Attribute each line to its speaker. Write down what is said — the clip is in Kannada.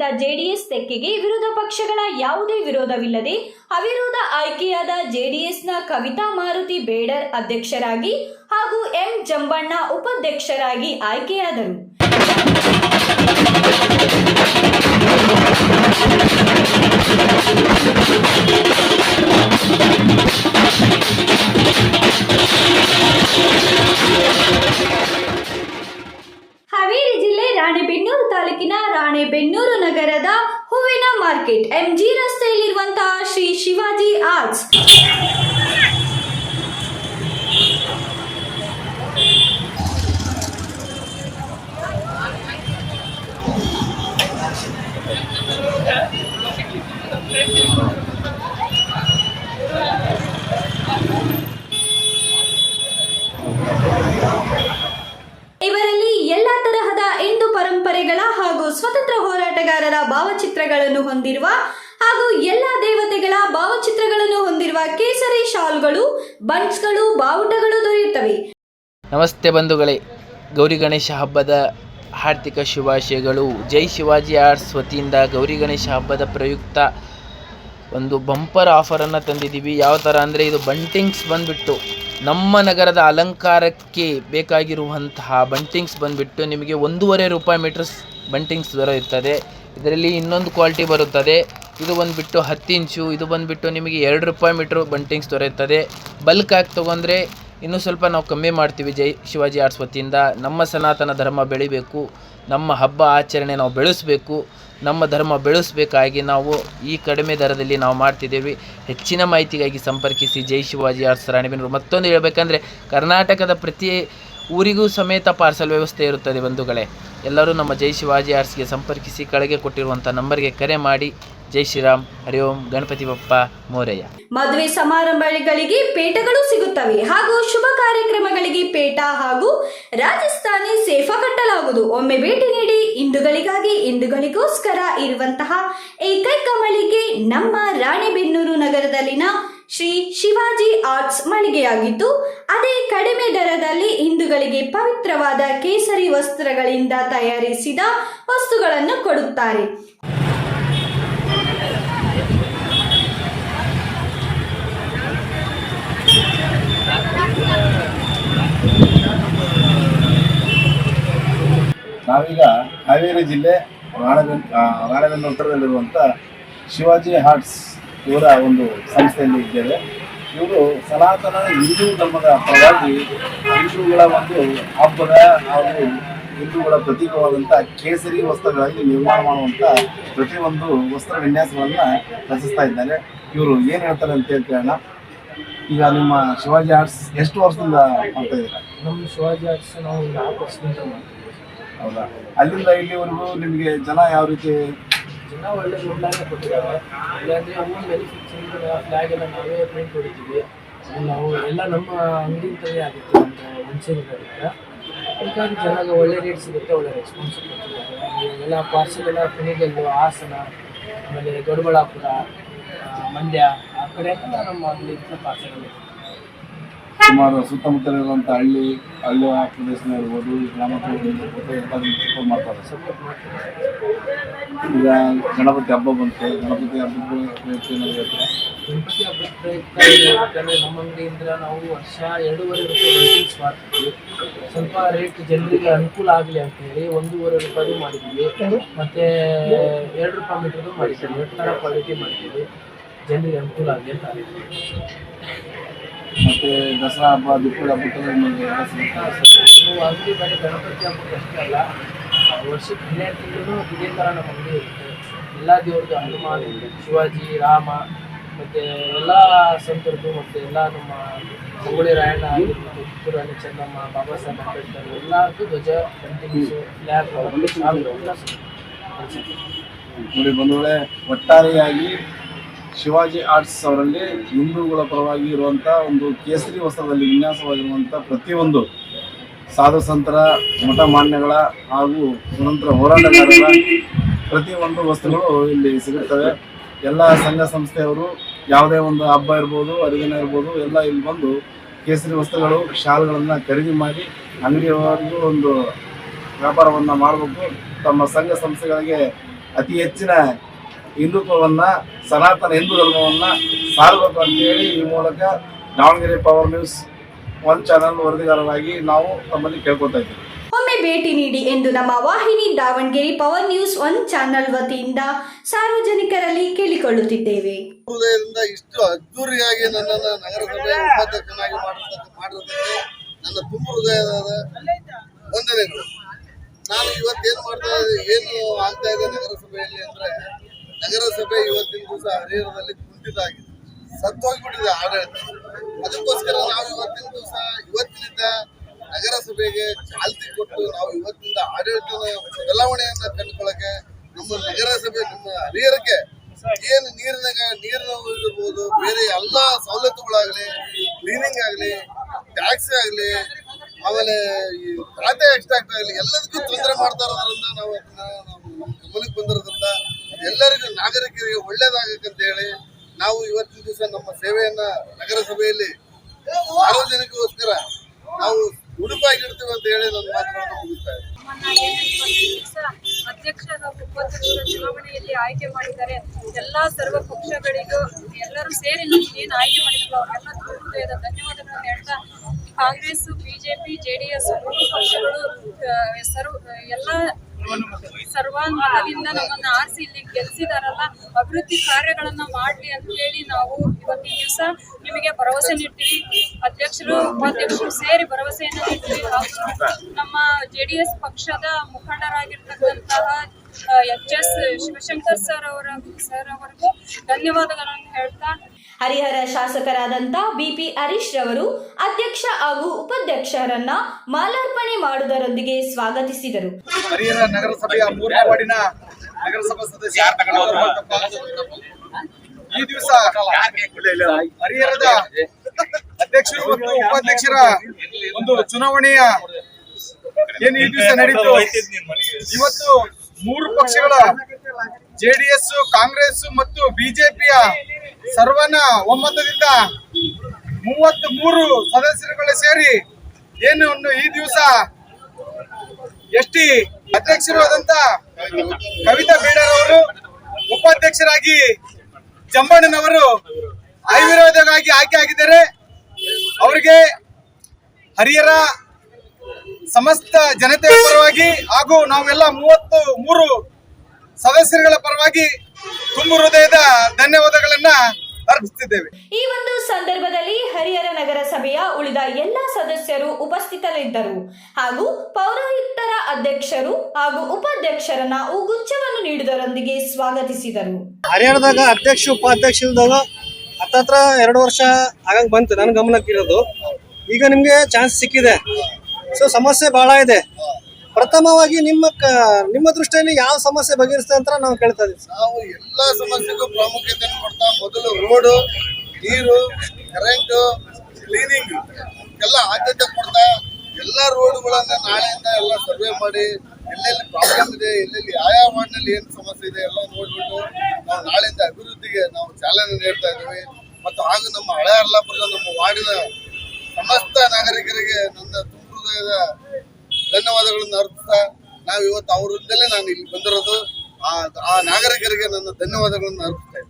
Speaker 1: ಸಮೇತ ಜೆಡಿಎಸ್ ತೆಕ್ಕೆಗೆ ವಿರೋಧ ಪಕ್ಷಗಳ ಯಾವುದೇ ವಿರೋಧವಿಲ್ಲದೆ ಅವಿರೋಧ ಆಯ್ಕೆಯಾದ ಜೆಡಿಎಸ್ನ ಕವಿತಾ ಮಾರುತಿ ಬೇಡರ್ ಅಧ್ಯಕ್ಷರಾಗಿ ಹಾಗೂ ಎಂ ಜಂಬಣ್ಣ ಉಪಾಧ್ಯಕ್ಷರಾಗಿ ಆಯ್ಕೆಯಾದರು. ಮಾರ್ಕೆಟ್ ಎಂಜಿ ರಸ್ತೆಯಲ್ಲಿರುವಂತಹ ಶ್ರೀ ಶಿವಾಜಿ ಆರ್ಟ್ಸ್ ಇವರಲ್ಲಿ ಎಲ್ಲಾ ತರಹದ ಹಿಂದೂ ಪರಂಪರೆಗಳ ಹಾಗೂ ಸ್ವತಂತ್ರ ಹೋರಾಟಗಾರರ ಭಾವಚಿತ್ರಗಳನ್ನು ಹೊಂದಿರುವ ಹಾಗೂ ಎಲ್ಲ ದೇವತೆಗಳ ಭಾವಚಿತ್ರಗಳನ್ನು ಹೊಂದಿರುವ ಕೇಸರಿ ಶಾಲ್ಗಳು, ಬನ್ಸ್ಗಳು, ಬಾವುಟಗಳು ದೊರೆಯುತ್ತವೆ.
Speaker 2: ನಮಸ್ತೆ ಬಂಧುಗಳೇ. ಗೌರಿ ಗಣೇಶ ಹಬ್ಬದ ಹಾರ್ದಿಕ ಶುಭಾಶಯಗಳು. ಜೈ ಶಿವಾಜಿ ಆರ್ಟ್ಸ್ ವತಿಯಿಂದ ಗೌರಿ ಗಣೇಶ ಹಬ್ಬದ ಪ್ರಯುಕ್ತ ಒಂದು ಬಂಪರ್ ಆಫರನ್ನು ತಂದಿದ್ದೀವಿ. ಯಾವ ಥರ ಅಂದರೆ ಇದು ಬಂಟಿಂಗ್ಸ್ ಬಂದುಬಿಟ್ಟು ನಮ್ಮ ನಗರದ ಅಲಂಕಾರಕ್ಕೆ ಬೇಕಾಗಿರುವಂತಹ ಬಂಟಿಂಗ್ಸ್ ಬಂದುಬಿಟ್ಟು ನಿಮಗೆ ಒಂದೂವರೆ ರೂಪಾಯಿ ಮೀಟರ್ಸ್ ಬಂಟಿಂಗ್ಸ್ ದೊರೆಯುತ್ತದೆ. ಇದರಲ್ಲಿ ಇನ್ನೊಂದು ಕ್ವಾಲಿಟಿ ಬರುತ್ತದೆ. ಇದು ಬಂದುಬಿಟ್ಟು ಹತ್ತು ಇಂಚು ಇದು ಬಂದುಬಿಟ್ಟು ನಿಮಗೆ ಎರಡು ರೂಪಾಯಿ ಮೀಟ್ರ್ ಬಂಟಿಂಗ್ಸ್ ದೊರೆಯುತ್ತದೆ. ಬಲ್ಕ್ ಆಗಿ ತೊಗೊಂಡ್ರೆ ಇನ್ನೂ ಸ್ವಲ್ಪ ನಾವು ಕಮ್ಮಿ ಮಾಡ್ತೀವಿ. ಜೈ ಶಿವಾಜಿ ಆರ್ಟ್ಸ್ ವತಿಯಿಂದ. ನಮ್ಮ ಸನಾತನ ಧರ್ಮ ಬೆಳಿಬೇಕು. ನಮ್ಮ ಹಬ್ಬ ಆಚರಣೆ ನಾವು ಬೆಳೆಸಬೇಕು. ನಮ್ಮ ಧರ್ಮ ಬೆಳೆಸಬೇಕಾಗಿ ನಾವು ಈ ಕಡಿಮೆ ದರದಲ್ಲಿ ನಾವು ಮಾಡ್ತಿದ್ದೇವೆ. ಹೆಚ್ಚಿನ ಮಾಹಿತಿಗಾಗಿ ಸಂಪರ್ಕಿಸಿ ಜೈ ಶಿವಾಜಿ ಆರ್ಟ್ಸ್ ರಾಣಿಬೆನ್ನೂರು. ಮತ್ತೊಂದು ಹೇಳಬೇಕಂದ್ರೆ, ಕರ್ನಾಟಕದ ಪ್ರತಿ ಊರಿಗೂ ಸಮೇತ ಪಾರ್ಸಲ್ ವ್ಯವಸ್ಥೆ ಇರುತ್ತದೆ ಬಂಧುಗಳೇ. ಎಲ್ಲರೂ ನಮ್ಮ ಜೈ ಶಿವಾಜಿ ಆರ್ಟ್ಸ್ಗೆ ಸಂಪರ್ಕಿಸಿ, ಕೆಳಗೆ ಕೊಟ್ಟಿರುವಂಥ ನಂಬರ್ಗೆ ಕರೆ ಮಾಡಿ. ಜೈ ಶ್ರೀರಾಮ್, ಹರಿ ಓಂ, ಗಣಪತಿ ಬಪ್ಪ, ಮೋರಯ್ಯ.
Speaker 1: ಮದುವೆ ಸಮಾರಂಭಗಳಿಗೆ ಪೇಟಗಳು ಸಿಗುತ್ತವೆ ಹಾಗೂ ಶುಭ ಕಾರ್ಯಕ್ರಮಗಳಿಗೆ ಪೇಟ ಹಾಗೂ ರಾಜಸ್ಥಾನಿ ಸೇಫಾ ಕಟ್ಟಲಾಗುವುದು. ಒಮ್ಮೆ ಭೇಟಿ ನೀಡಿ ಹಿಂದೂಗಳಿಗಾಗಿ ಹಿಂದೂಗಳಿಗೋಸ್ಕರ ಇರುವಂತಹ ಏಕೈಕ ಮಳಿಗೆ ನಮ್ಮ ರಾಣಿಬೆನ್ನೂರು ನಗರದಲ್ಲಿನ ಶ್ರೀ ಶಿವಾಜಿ ಆರ್ಟ್ಸ್ ಮಳಿಗೆಯಾಗಿದ್ದು, ಅದೇ ಕಡಿಮೆ ದರದಲ್ಲಿ ಹಿಂದೂಗಳಿಗೆ ಪವಿತ್ರವಾದ ಕೇಸರಿ ವಸ್ತ್ರಗಳಿಂದ ತಯಾರಿಸಿದ ವಸ್ತುಗಳನ್ನು ಕೊಡುತ್ತಾರೆ.
Speaker 3: ನಾವೀಗ ಹಾವೇರಿ ಜಿಲ್ಲೆ ರಾಣಬೆನ್ ಹತ್ತಿರದಲ್ಲಿರುವಂಥ ಶಿವಾಜಿ ಹಾರ್ಟ್ಸ್ ಇವರ ಒಂದು ಸಂಸ್ಥೆಯಲ್ಲಿ ಇದ್ದೇವೆ. ಇವರು ಸನಾತನ ಹಿಂದೂ ಧರ್ಮದ ಪರವಾಗಿ ಹಿಂದೂಗಳ ಒಂದು ಹಬ್ಬದ ಹಾಗೂ ಹಿಂದೂಗಳ ಪ್ರತೀಕವಾದಂಥ ಕೇಸರಿ ವಸ್ತ್ರಗಳಲ್ಲಿ ನಿರ್ಮಾಣ ಮಾಡುವಂಥ ಪ್ರತಿಯೊಂದು ವಸ್ತ್ರ ವಿನ್ಯಾಸಗಳನ್ನು ರಚಿಸ್ತಾ ಇದ್ದಾರೆ. ಇವರು ಏನು ಹೇಳ್ತಾರೆ ಅಂತ ಕೇಳೋಣ ಈಗ ನಿಮ್ಮ ಶಿವಾಜಿ ಆರ್ಟ್ಸ್ ಎಷ್ಟು ವರ್ಷದಿಂದ ಮಾಡ್ತಾ ಇದ್ದೀರಾ?
Speaker 4: ನಮ್ಮ ಶಿವಾಜಿ ಆರ್ಟ್ಸ್ ನಾವು ನಾಲ್ಕು ವರ್ಷದಿಂದ
Speaker 3: ಹೌದಾ? ಅಲ್ಲಿಂದ ಇಲ್ಲಿವರೆಗೂ ನಿಮಗೆ ಜನ ಯಾವ ರೀತಿ
Speaker 4: ಜನ ಒಳ್ಳೆ ದುಡ್ಡಾಗೆ ಕೊಟ್ಟಿದ್ದಾರೆ. ಇಲ್ಲಾಂದರೆ ಹೂವಿನ ಮ್ಯಾನುಫ್ಯಾಕ್ಚರಿಂಗ್ ಫ್ಲಾಗ್ ಎಲ್ಲ ನಾವೇ ಪ್ರಿಂಟ್ ಹೊಡಿತೀವಿ. ನಾವು ಎಲ್ಲ ನಮ್ಮ ಅಂಗಡಿಯಿಂದಲೇ ಆಗುತ್ತೆ ನಮ್ಮ ಮನುಷ್ಯರಿಂದ ಅದಕ್ಕಾಗಿ ಜನಗೆ ಒಳ್ಳೆ ರೇಟ್ ಸಿಗುತ್ತೆ, ಒಳ್ಳೆ ರೆಸ್ಪಾನ್ಸ್ ಕೊಡ್ತಿದ್ದಾರೆ ಎಲ್ಲ ಪಾರ್ಸೆಲ್ ಎಲ್ಲ ಕುಣಿಗಲ್ಲು ಹಾಸನ, ಆಮೇಲೆ ದೊಡ್ಡಬಳ್ಳಾಪುರ ಮಂಡ್ಯ, ಆ ಕಡೆ ಎಲ್ಲ ನಮ್ಮ ಅಂಗಡಿಯಿಂದ ಪಾರ್ಸಲ್
Speaker 3: ಸುಮಾರು ಸುತ್ತಮುತ್ತಲಿರುವಂಥ ಹಳ್ಳಿ ಹಳ್ಳಿ ಆ ಪ್ರದೇಶನ ಇರ್ಬೋದು ಗ್ರಾಮ ಮಾಡ್ತಾರೆ ಈಗ ಗಣಪತಿ ಹಬ್ಬ ಬಂತು, ಗಣಪತಿ ಹಬ್ಬದ?
Speaker 4: ಗಣಪತಿ ಹಬ್ಬದ ನಮ್ಮ ಅಂಗಡಿಯಿಂದ ನಾವು ವರ್ಷ ಎರಡೂವರೆ ರೂಪಾಯಿ ಮಾಡ್ತಿದ್ವಿ ಸ್ವಲ್ಪ ರೇಟ್ ಜನರಿಗೆ ಅನುಕೂಲ ಆಗಲಿ ಅಂತ ಹೇಳಿ ಒಂದೂವರೆ ರೂಪಾಯಿ ಮಾಡಿದ್ವಿ ಮತ್ತೆ ಎರಡು ರೂಪಾಯಿ ಮೀಟರ್ದು ಮಾಡಿದ್ದೀವಿ. ಎರಡು ಥರ ಕ್ವಾಲಿಟಿ ಮಾಡಿದ್ದೀವಿ. ಜನರಿಗೆ ಅನುಕೂಲ ಆಗಲಿ ಅಂತ
Speaker 3: ಮತ್ತೆ ದಸರಾ ಹಬ್ಬ ದೀಪಾವಳಿ ಹಬ್ಬಕ್ಕೆಲ್ಲ ನಿಮಗೆ ಎಲ್ಲ ಸಿಗುತ್ತೆ
Speaker 4: ಅಂಗಡಿ ಬರೀ ಗಣಪತಿ ಹಬ್ಬಕ್ಕೆ ಅಷ್ಟೇ ಅಲ್ಲ ವರ್ಷಕ್ಕೆ ಹನ್ನೆರಡು ತಿಂಗಳು ಇದೇ ಥರ ನಮ್ಮ ಅಂಗಡಿ ಇರುತ್ತೆ ಎಲ್ಲ ದೇವ್ರದ್ದು ಹನುಮಾನ್ ಶಿವಾಜಿ ರಾಮ ಮತ್ತು ಎಲ್ಲ ಸಂತರದ್ದು ಮತ್ತು ಎಲ್ಲ ನಮ್ಮ ಸಂಗೊಳ್ಳಿ ರಾಯಣ್ಣ ಆಗಿರ್ಬೋದು ಕಿತ್ತೂರು ರಾಣಿ ಚೆನ್ನಮ್ಮ ಬಾಬಾ ಸಾಹೇಬ್ ಅಂಬೇಡ್ಕರ್ ಎಲ್ಲರದ್ದು ಧ್ವಜ ಕಂಟಿನ್ಯೂಸು ಫ್ಲ್ಯಾಗ್ ಎಲ್ಲ ಸಿಗುತ್ತೆ.
Speaker 3: ನೋಡಿ ಬಂಧುಗಳೇ ಒಟ್ಟಾರೆಯಾಗಿ ಶಿವಾಜಿ ಆರ್ಟ್ಸ್ ಅವರಲ್ಲಿ ಹಿಂದೂಗಳ ಪರವಾಗಿ ಇರುವಂಥ ಒಂದು ಕೇಸರಿ ವಸ್ತ್ರದಲ್ಲಿ ವಿನ್ಯಾಸವಾಗಿರುವಂಥ ಪ್ರತಿಯೊಂದು ಸಾಧು ಸಂತರ ಮಠ ಮಾನ್ಯಗಳ ಹಾಗೂ ಸ್ವತಂತ್ರ ಹೋರಾಟಗಾರರ ಪ್ರತಿಯೊಂದು ವಸ್ತುಗಳು ಇಲ್ಲಿ ಸಿಗುತ್ತವೆ. ಎಲ್ಲ ಸಂಘ ಸಂಸ್ಥೆಯವರು ಯಾವುದೇ ಒಂದು ಹಬ್ಬ ಇರ್ಬೋದು, ಹರಿದಿನ ಇರ್ಬೋದು, ಎಲ್ಲ ಇಲ್ಲಿ ಬಂದು ಕೇಸರಿ ವಸ್ತ್ರಗಳು, ಶಾಲ್ಗಳನ್ನು ಖರೀದಿ ಮಾಡಿ ಅಂಗಡಿಯವರೆಗೂ ಒಂದು ವ್ಯಾಪಾರವನ್ನು ಮಾಡಬೇಕು. ತಮ್ಮ ಸಂಘ ಸಂಸ್ಥೆಗಳಿಗೆ ಅತಿ ಹೆಚ್ಚಿನ ಹಿಂದುತ್ವವನ್ನ ಸನಾತನ ಹಿಂದೂ ಧರ್ಮವನ್ನ ಸಾರಬೇಕು ಅಂತೇಳಿ ಈ ಮೂಲಕ Davanagere power news one channel ವರದಿಗಾರರಾಗಿ ನಾವು ತಮ್ಮಲ್ಲಿ ಕೇಳ್ಕೊತಾ ಇದ್ದೀವಿ.
Speaker 1: ಒಮ್ಮೆ ಭೇಟಿ ನೀಡಿ ಎಂದು ನಮ್ಮ ವಾಹಿನಿ Davanagere power news one channel ವತಿಯಿಂದ ಸಾರ್ವಜನಿಕರಲ್ಲಿ ಕೇಳಿಕೊಳ್ಳುತ್ತಿದ್ದೇವೆ.
Speaker 5: ಹೃದಯದಿಂದ ಇಷ್ಟು ಅದ್ದೂರಿಯಾಗಿ ನನ್ನನ್ನು ನಗರಸಭೆ ಉಪಾಧ್ಯಕ್ಷನಾಗಿ ನನ್ನ ತುಂಬ ಹೃದಯದ ವಂದನೆಗಳು. ನಾನು ಇವತ್ತೇನು ಮಾಡ್ತಾ ಇದ್ದೀನಿ ಏನು ಆಗ್ತಾ ಇದೆ ನಗರಸಭೆಯಲ್ಲಿ ಅಂದ್ರೆ ನಗರಸಭೆ ಇವತ್ತಿನ ದಿವಸ ಹರಿಹರದಲ್ಲಿ ಕುಂಠಿತ ಆಗಿದೆ ಸತ್ತೋಗ್ಬಿಟ್ಟಿದೆ ಆಡಳಿತ. ಅದಕ್ಕೋಸ್ಕರ ನಾವು ಇವತ್ತಿನ ದಿವಸ ಇವತ್ತಿನಿಂದ ನಗರಸಭೆಗೆ ಚಾಲ್ತಿ ಕೊಟ್ಟು ನಾವು ಇವತ್ತಿನಿಂದ ಆಡಳಿತದ ಬದಲಾವಣೆಯನ್ನ ಕಂಡುಕೊಳ್ಳಕ್ಕೆ ನಮ್ಮ ನಗರಸಭೆ, ನಮ್ಮ ಹರಿಹರಕ್ಕೆ ಏನು ನೀರಿನ ನೀರಿನ ಇರ್ಬೋದು, ಬೇರೆ ಎಲ್ಲ ಸವಲತ್ತುಗಳಾಗಲಿ ಕ್ಲೀನಿಂಗ್ ಆಗಲಿ ಟ್ಯಾಕ್ಸ್ ಆಗಲಿ, ಆಮೇಲೆ ಈ ಖಾತೆ ಎಕ್ಸ್ಟ್ರಾಕ್ಟ್ ಆಗಲಿ ಎಲ್ಲದಕ್ಕೂ ತೊಂದರೆ ಮಾಡ್ತಾ ಇರೋದ್ರಿಂದ ನಾವು ಅದನ್ನ ನಾವು ಗಮನಕ್ಕೆ ಬಂದಿರೋದ್ರಿಂದ ಎಲ್ಲರಿಗೂ ನಾಗರಿಕರಿಗೆ ಒಳ್ಳೇದಾಗಬೇಕಂತ ಹೇಳಿ ನಾವು ಇವತ್ತಿನ ದಿವಸ ನಮ್ಮ ಸೇವೆಯನ್ನ ನಗರಸಭೆಯಲ್ಲಿ ಸಾರ್ವಜನಿಕಗೋಸ್ಕರ ನಾವು ಉಡುಪಾಗಿರ್ತೇವೆ ಅಂತ ಹೇಳಿ ನನ್ನ ಮಾತುಗಳನ್ನು ಮುಗಿಸ್ತಾ ಇದ್ದೀನಿ.
Speaker 6: ನಮ್ಮನ್ನ ಏನು ಇವತ್ತು ದಿವಸ ಅಧ್ಯಕ್ಷ ಹಾಗೂ ಉಪಾಧ್ಯಕ್ಷರ ಚುನಾವಣೆಯಲ್ಲಿ ಆಯ್ಕೆ ಮಾಡಿದ್ದಾರೆ. ಎಲ್ಲಾ ಸರ್ವ ಪಕ್ಷಗಳಿಗೂ ಎಲ್ಲರೂ ಸೇರಿ ಏನು ಆಯ್ಕೆ ಮಾಡಿದ್ರು ಅವರೆಲ್ಲ ಧನ್ಯವಾದಗಳನ್ನು ಹೇಳ್ತಾ ಕಾಂಗ್ರೆಸ್ ಬಿಜೆಪಿ, ಜೆಡಿಎಸ್ ಮೂರು ಪಕ್ಷಗಳು ಎಲ್ಲ ಸರ್ವಾನುಮತದಿಂದ ನಮ್ಮನ್ನ ಆರಿಸಿ ಇಲ್ಲಿ ಗೆಲ್ಸಿದಾರಲ್ಲ, ಅಭಿವೃದ್ಧಿ ಕಾರ್ಯಗಳನ್ನ ಮಾಡ್ಲಿ ಅಂತ ಹೇಳಿ ನಾವು ಇವತ್ತಿನ ದಿವಸ ನಿಮಗೆ ಭರವಸೆ ನೀಡ್ತೀವಿ. ಅಧ್ಯಕ್ಷರು, ಉಪಾಧ್ಯಕ್ಷರು ಸೇರಿ ಭರವಸೆಯನ್ನು ನೀಡ್ತೀವಿ. ನಮ್ಮ ಜೆ ಡಿ ಎಸ್ ಪಕ್ಷದ ಮುಖಂಡರಾಗಿರ್ತಕ್ಕಂತಹ ಎಚ್ ಎಸ್ ಶಿವಶಂಕರ್ ಸರ್ ಅವರ ಸರ್ ಅವರಿಗೂ ಧನ್ಯವಾದಗಳನ್ನು ಹೇಳ್ತಾ
Speaker 1: ಹರಿಹರ ಶಾಸಕರಾದಂತ ಬಿಪಿ ಹರೀಶ್ ರವರು ಅಧ್ಯಕ್ಷ ಹಾಗೂ ಉಪಾಧ್ಯಕ್ಷರನ್ನ ಮಾಲಾರ್ಪಣೆ ಮಾಡುವುದರೊಂದಿಗೆ ಸ್ವಾಗತಿಸಿದರು.
Speaker 5: ಈ ದಿವಸ ಅಧ್ಯಕ್ಷರು ಮತ್ತು ಉಪಾಧ್ಯಕ್ಷರ ಒಂದು ಚುನಾವಣೆಯ ಏನು ಈ ದಿವಸ ನಡೀತು? ಇವತ್ತು ಮೂರು ಪಕ್ಷಗಳ ಜೆಡಿಎಸ್, ಕಾಂಗ್ರೆಸ್ ಮತ್ತು ಬಿಜೆಪಿಯ ಸರ್ವನ ಒಮ್ಮತದಿಂದ ಮೂವತ್ತ್ ಮೂರು ಸದಸ್ಯರುಗಳು ಸೇರಿ ಏನು ಈ ದಿವಸ ಎಸ್ ಟಿ ಅಧ್ಯಕ್ಷರು ಆದಂತ ಕವಿತಾ ಬೇಡರ್ ಅವರು ಉಪಾಧ್ಯಕ್ಷರಾಗಿ ಜಂಬಣ್ಣನವರು ಅವಿರೋಧವಾಗಿ ಆಯ್ಕೆ ಆಗಿದ್ದಾರೆ. ಅವರಿಗೆ ಹರಿಯರ ಸಮಸ್ತ ಜನತೆಯ ಪರವಾಗಿ ಹಾಗೂ ನಾವೆಲ್ಲ ಮೂವತ್ತು ಮೂರು ಸದಸ್ಯರುಗಳ ಪರವಾಗಿ ತುಂಬು ಹೃದಯದ ಧನ್ಯವಾದಗಳನ್ನ ಅರ್ಪಿಸುತ್ತಿದ್ದೇವೆ
Speaker 1: ಈ ಒಂದು ಸಂದರ್ಭದಲ್ಲಿ ಹರಿಹರ ನಗರಸಭೆಯ ಉಳಿದ ಎಲ್ಲ ಸದಸ್ಯರು ಉಪಸ್ಥಿತರಿದ್ದರು. ಹಾಗೂ ಪೌರಾಯುಕ್ತರ ಅಧ್ಯಕ್ಷರು ಹಾಗೂ ಉಪಾಧ್ಯಕ್ಷರನ್ನ ಉಗುಚ್ಛವನ್ನು ನೀಡುವುದರೊಂದಿಗೆ ಸ್ವಾಗತಿಸಿದರು.
Speaker 7: ಹರಿಹರದಾಗ ಅಧ್ಯಕ್ಷ ಉಪಾಧ್ಯಕ್ಷ ಇಲ್ದಾಗ ಹತ್ತತ್ರ ಎರಡು ವರ್ಷ ಆಗಂಗ್ ಬಂತು. ನನ್ನ ಗಮನಕ್ಕೆ ಇರೋದು. ಈಗ ನಿಮ್ಗೆ ಚಾನ್ಸ್ ಸಿಕ್ಕಿದೆ. ಸೊ ಸಮಸ್ಯೆ ಬಹಳ ಇದೆ. ಪ್ರಥಮವಾಗಿ ನಿಮ್ಮ ನಿಮ್ಮ ದೃಷ್ಟಿಯಲ್ಲಿ ಯಾವ ಸಮಸ್ಯೆ ಬಗೆಹರಿಸ್ತದೆ ಅಂತ ನಾವು ಕೇಳ್ತಾ ಇದ್ದೀವಿ
Speaker 5: ನಾವು ಎಲ್ಲ ಸಮಸ್ಯೆಗೂ ಪ್ರಾಮುಖ್ಯತೆಯನ್ನು ಕೊಡ್ತಾ ಮೊದಲು ರೋಡು ನೀರು ಕರೆಂಟು ಕ್ಲೀನಿಂಗ್ ಎಲ್ಲ ಆದ್ಯತೆ ಕೊಡ್ತಾ ಎಲ್ಲ ರೋಡ್ಗಳನ್ನ ನಾಳೆಯಿಂದ ಎಲ್ಲ ಸರ್ವೆ ಮಾಡಿ ಎಲ್ಲೆಲ್ಲಿ ಪ್ರಾಬ್ಲಮ್ ಇದೆ, ಎಲ್ಲೆಲ್ಲಿ ಆಯಾ ವಾರ್ಡ್ನಲ್ಲಿ ಏನು ಸಮಸ್ಯೆ ಇದೆ ಎಲ್ಲ ನೋಡ್ಬಿಟ್ಟು ನಾವು ನಾಳೆಯಿಂದ ಅಭಿವೃದ್ಧಿಗೆ ನಾವು ಚಾಲನೆ ನೀಡ್ತಾ ಇದ್ದೀವಿ. ಮತ್ತು ಹಾಗೂ ನಮ್ಮ ಹಳೆ ಅರ್ಲಾಪುರದ ನಮ್ಮ ವಾರ್ಡಿನ ಸಮಸ್ತ ನಾಗರಿಕರಿಗೆ ನನ್ನ ತುಂಬ ಹೃದಯದ ಧನ್ಯವಾದಗಳನ್ನು ಅರ್ಪಿಸ್ತಾ ನಾವು ಇವತ್ತು ಅವರಿಂದಲೇ ನಾನು ಇಲ್ಲಿ ಬಂದಿರೋದು. ಆ ಆ ನಾಗರಿಕರಿಗೆ ನನ್ನ ಧನ್ಯವಾದಗಳನ್ನು ಅರ್ಪಿಸ್ತಾ ಇದ್ದೀನಿ